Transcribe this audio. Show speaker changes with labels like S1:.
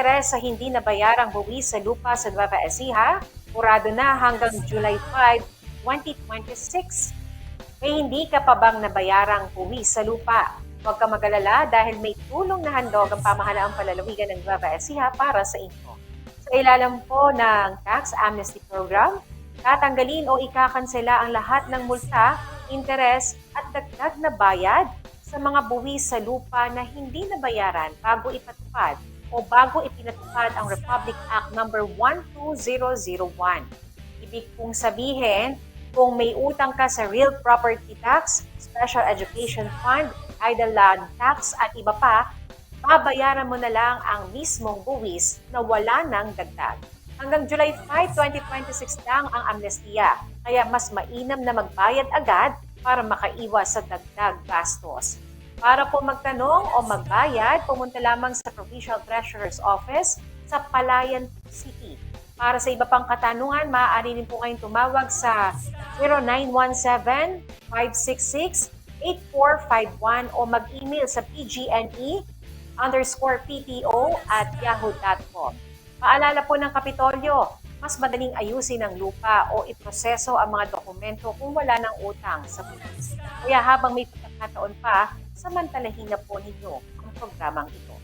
S1: interes sa hindi nabayarang buwis sa lupa sa Nueva Ecija, murado na hanggang July 5, 2026. May hindi ka pa bang nabayarang buwis sa lupa? Huwag ka magalala dahil may tulong na handog ang pamahalaang palalawigan ng Nueva Ecija para sa inyo. Sa ilalim po ng Tax Amnesty Program, tatanggalin o ikakansela ang lahat ng multa, interes at dagdag na bayad sa mga buwis sa lupa na hindi nabayaran bago ipatupad o bago ipinatupad ang Republic Act No. 12001. Ibig pong sabihin, kung may utang ka sa real property tax, special education fund, idle land tax at iba pa, babayaran mo na lang ang mismong buwis na wala nang dagdag. Hanggang July 5, 2026 lang ang amnestiya, kaya mas mainam na magbayad agad para makaiwas sa dagdag gastos. Para po magtanong o magbayad, pumunta lamang sa Provincial Treasurer's Office sa Palayan City. Para sa iba pang katanungan, maaari rin po kayong tumawag sa 0917-566-8451 o mag-email sa pgne underscore pto at yahoo.com. Paalala po ng Kapitolyo, mas madaling ayusin ang lupa o iproseso ang mga dokumento kung wala ng utang sa pulis. Kaya habang may pagkakataon pa, samantalahin na po ninyo ang programang ito.